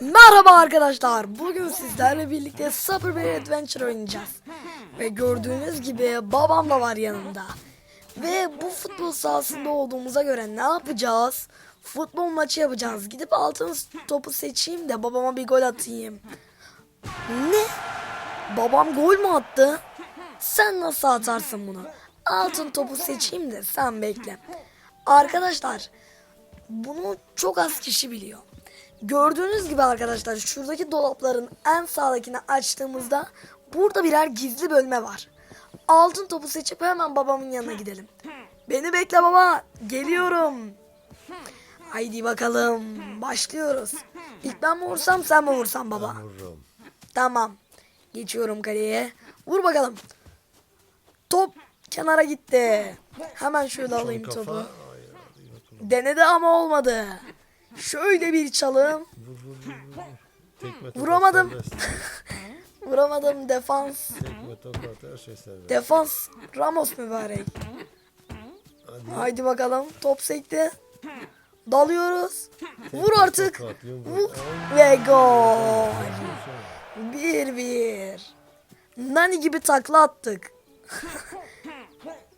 Merhaba arkadaşlar. Bugün sizlerle birlikte Super Bear Adventure oynayacağız. Ve gördüğünüz gibi babam da var yanımda. Ve bu futbol sahasında olduğumuza göre ne yapacağız? Futbol maçı yapacağız. Gidip altın topu seçeyim de babama bir gol atayım. Ne? Babam gol mü attı? Sen nasıl atarsın bunu? Altın topu seçeyim de sen bekle. Arkadaşlar bunu çok az kişi biliyor. Gördüğünüz gibi arkadaşlar şuradaki dolapların en sağdakini açtığımızda burada birer gizli bölme var. Altın topu seçip hemen babamın yanına gidelim. Beni bekle baba. Geliyorum. Haydi bakalım. Başlıyoruz. İlk ben mi vursam sen mi vursan baba? Vururum. Tamam. Geçiyorum kaleye. Vur bakalım. Top kenara gitti. Hemen şöyle alayım topu. Denedi ama olmadı. Şöyle bir çalım. Vur vur vur vur. Tekme tokat Vuramadım. Vuramadım defans. Tekme tokat her şey serbest. Defans Ramos mübarek. Hadi. Haydi bakalım top sekti. Dalıyoruz. Vur artık. Tokat. Vur. Ve gol. şey. Bir bir. Nani gibi takla attık.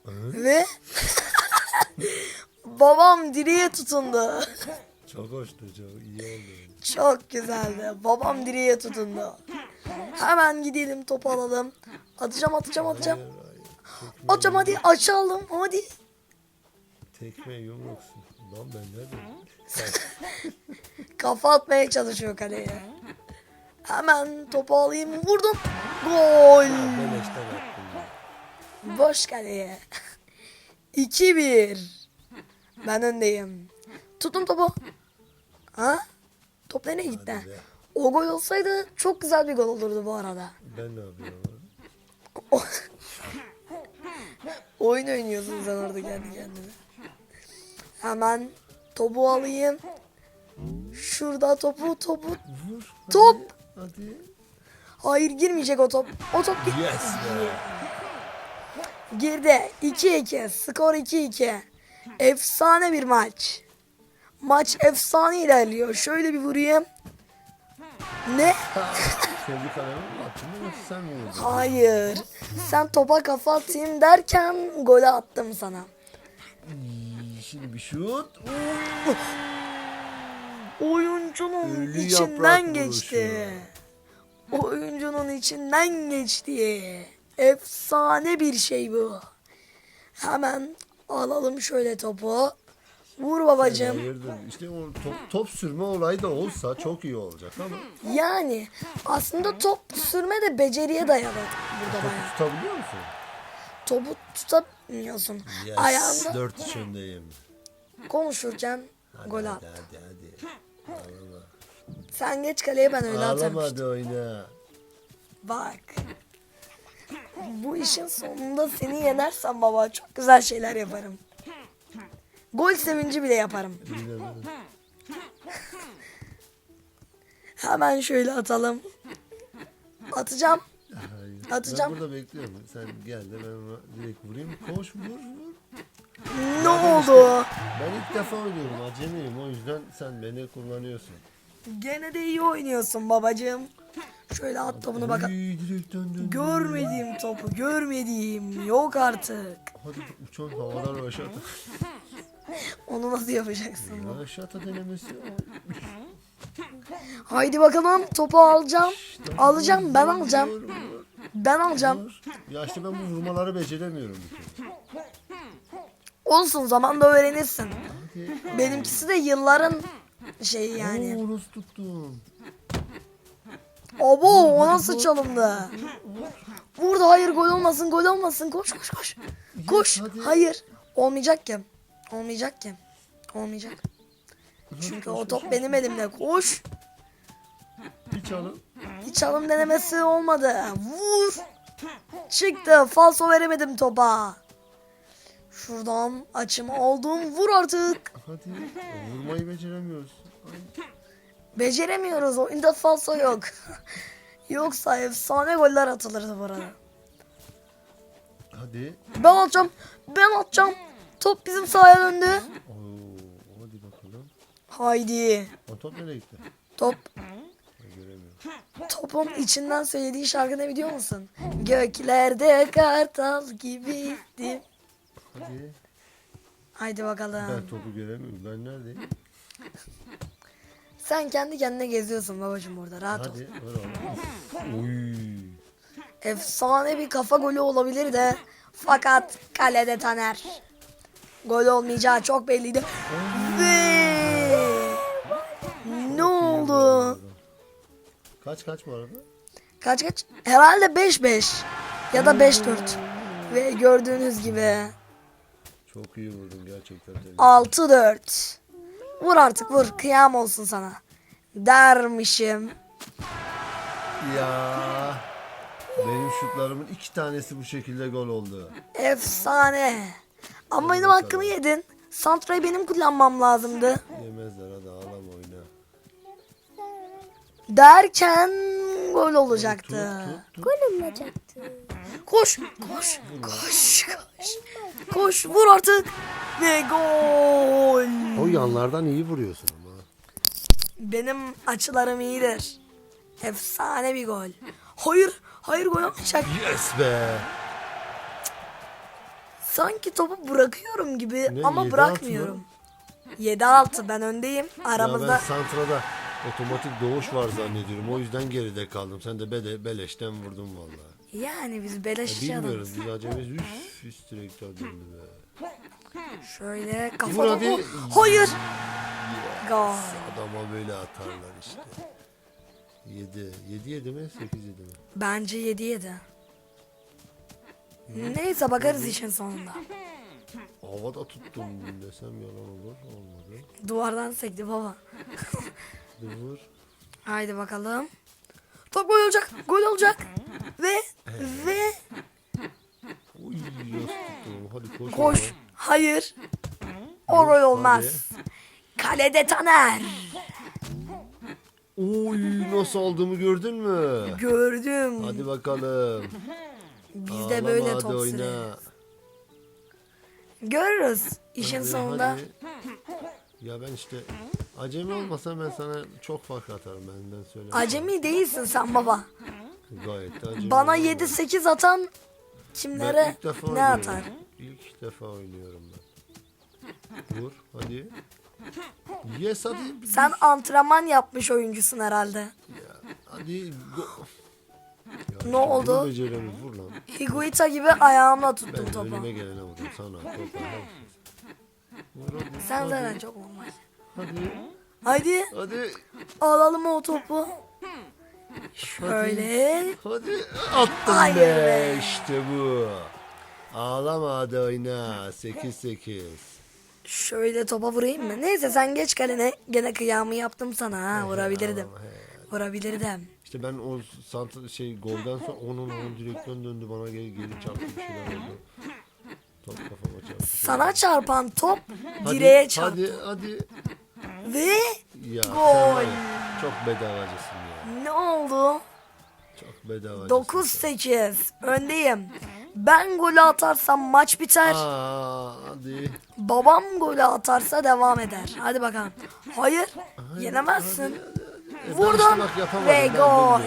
Ve babam direğe tutundu. Çok hoştu çok iyi oldu. Çok güzeldi. Babam direğe tutundu. Hemen gidelim topu alalım. Atacağım atacağım atacağım. Hayır, hayır. Tekme, Atacağım hadi açalım hadi. tekme yumruksun. Lan ben nerede? Kafa atmaya çalışıyor kaleye. Hemen topu alayım vurdum. Gol. beleşten attın ya. Boş kaleye. 2-1. Ben öndeyim. Tuttum topu. Ha? Top nereye gitti? Hadi be. O gol olsaydı çok güzel bir gol olurdu bu arada. Ben ne yapıyorum? Oyun oynuyorsun sen orada kendi kendine. Hemen topu alayım. Şurada topu topu. Vur. hadi, Top. Hadi. Hayır girmeyecek o top. O top gi- Yes be. girdi. 2-2. Skor 2-2. Efsane bir maç. Maç efsane ilerliyor. Şöyle bir vurayım. Ne? Kendi kalemi mi attın yoksa sen mi vurdun? Hayır. Sen topa kafa atayım derken golü attım sana. Şimdi bir şut. Oyuncunun Ölü içinden yaprak geçti. Oyuncunun içinden geçti. Efsane bir şey bu. Hemen alalım şöyle topu. Vur babacığım. Hayırdır? İşte o top, top sürme olayı da olsa çok iyi olacak ama Yani aslında top sürme de beceriye dayalı burada topu bayağı. tutabiliyor musun? Topu tutamıyorsun. Yes, Ayağında 4 içindeyim. konuşurken Hadi, gol hadi, hadi hadi. Ağlama. Sen geç kaleye ben öyle atarım. Ağlama hadi oyna. Bak. Bu işin sonunda seni yenersem baba çok güzel şeyler yaparım. Gol sevinci bile yaparım. Hemen şöyle atalım. Atacağım. Atacağım. Ben burada bekliyorum. Sen gel de ben ona direkt vurayım. Koş vur vur. Ne oldu? Ben ilk defa oynuyorum. Acemiyim. O yüzden sen beni kullanıyorsun. Gene de iyi oynuyorsun babacığım. Şöyle at topunu döndün. Görmediğim topu görmediğim yok artık. Hadi uçan havadan aşağı. Onu nasıl yapacaksın? Aşağı denemesi. Haydi bakalım topu alacağım. Alacağım ben alacağım. Ben alacağım. Ya işte ben bu vurmaları beceremiyorum. bir kere. Olsun zamanla öğrenirsin. Benimkisi de yılların şeyi yani. Oo, nasıl tuttum? Abo o nasıl çalımdı? Vurdu hayır gol olmasın gol olmasın koş koş koş. Koş hadi. hayır. Olmayacak ki. Olmayacak ki. Olmayacak. Çünkü o top benim elimde. Koş. Bir çalım. Hiç çalım denemesi olmadı. Vur. Çıktı. Falso veremedim topa. Şuradan açım oldum. Vur artık. Hadi. Vurmayı beceremiyoruz. Ay, Beceremiyoruz. Oyunda falso yok. Yoksa efsane goller atılırdı arada. Hadi. Ben atacağım. Ben atacağım. Top bizim sahaya döndü. Oo, hadi bakalım. Haydi. O top nereye gitti? Top topun içinden söylediği şarkı ne biliyor musun? Göklerde kartal gibiydim. Hadi. Haydi bakalım. Ben topu göremiyorum. Ben neredeyim? Sen kendi kendine geziyorsun babacığım burada rahat ol. Hadi. Ver oğlum. Oy. Efsane bir kafa golü olabilir de fakat kalede Taner. Gol olmayacağı çok belliydi. Ve ne oldu? Kaç kaç bu arada? Kaç kaç? Herhalde 5-5 ya da 5-4. Ve gördüğünüz gibi Çok iyi vurdun gerçekten. tebrik 6-4. Vur artık vur kıyam olsun sana. Dermişim. Ya. Benim şutlarımın iki tanesi bu şekilde gol oldu. Efsane. Ama benim hakkımı yedin. Santra'yı benim kullanmam lazımdı. Yemezler hadi ağlama oyna. Derken gol olacaktı. Gol olacaktı. Koş, koş, koş, koş. Koş, vur artık. Ve gol. O yanlardan iyi vuruyorsun ama. Benim açılarım iyidir. Efsane bir gol. Hayır, hayır gol olmayacak. Yes be. Sanki topu bırakıyorum gibi Ne, ama yedi bırakmıyorum. 7-6 ben öndeyim. Ya Aramızda ben Santra'da otomatik doğuş var zannediyorum. O yüzden geride kaldım. Sen de bele, beleşten vurdun vallahi. yani biz Ya adamız. biz acemiz üf üst direktör döndü be. Şöyle kafa Vur hadi. topu. Hayır. Gol. Adama böyle atarlar işte. 7. 7 7 mi? 8 7 mi? Bence 7 7. Neyse bakarız işin sonunda. Havada tuttum desem yalan olur. Olmadı. Duvardan sekti baba. Vur. Haydi bakalım. Top gol olacak. Gol olacak. Ve ve Uy yas tuttum. Hadi koş. koş. oğlum. Hayır. O gol olmaz. Kalede Taner. Uy nasıl aldığımı gördün mü? Gördüm. Hadi bakalım. Bizde Ağlama, böyle hadi top oyna. Görürüz. İşin Hadi, sonunda. hadi. Ya ben işte acemi olmasam ben sana çok fark atarım benden söyle. Acemi değilsin sen baba. Gayet de acemi. Bana olmam. 7-8 atan Ben kimlere ilk defa ne oynuyorum. atar? İlk defa oynuyorum ben. Vur hadi. Yes hadi. Sen antrenman yapmış oyuncusun herhalde. Ya, hadi. Go. Ya, Ne oldu? bunu beceremiz, vur lan. Higuita gibi ayağımla tuttum Ben topu. önüme gelene vurdum sana. Topa. Vur hadi. Sen zaten çok normal. Hadi. Haydi Hadi. alalım o topu. Şöyle. Hadi. Attım Hayır be. be. İşte bu. Ağlama hadi oyna. 8-8. Şöyle topa vurayım mı? Neyse sen geç kalene. Gene kıyamı yaptım sana ha. Vurabilirdim. Ağlama, he. Vurabilirdim. İşte ben o sant şey golden sonra onun onun direkten döndü bana geri, geri çarptı bir şeyler oldu. Top kafama çarptı. Sana çarpan top Hadi, direğe çarptı. Hadi hadi. Ve Ya sen Gol. ya, çok bedavacısın ya. ne oldu? Çok bedavacısın. 9-8 öndeyim. Ben golü atarsam maç biter. Aa, hadi. Babam golü atarsa devam eder. Hadi bakalım. Hayır. Yenemezsin. E, Vurdum ve gol.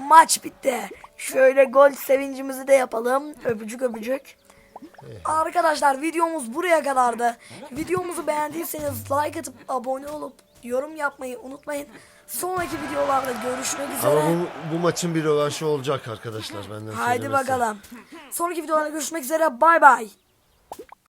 Maç bitti. Şöyle gol sevincimizi de yapalım. Öpücük öpücük. Arkadaşlar videomuz buraya kadardı. Videomuzu beğendiyseniz like atıp abone olup yorum yapmayı unutmayın. Sonraki videolarda görüşmek üzere. Ama bu, bu maçın bir rövanşı olacak arkadaşlar benden Haydi söylemesi. bakalım. Sonraki videolarda görüşmek üzere. Bay bay.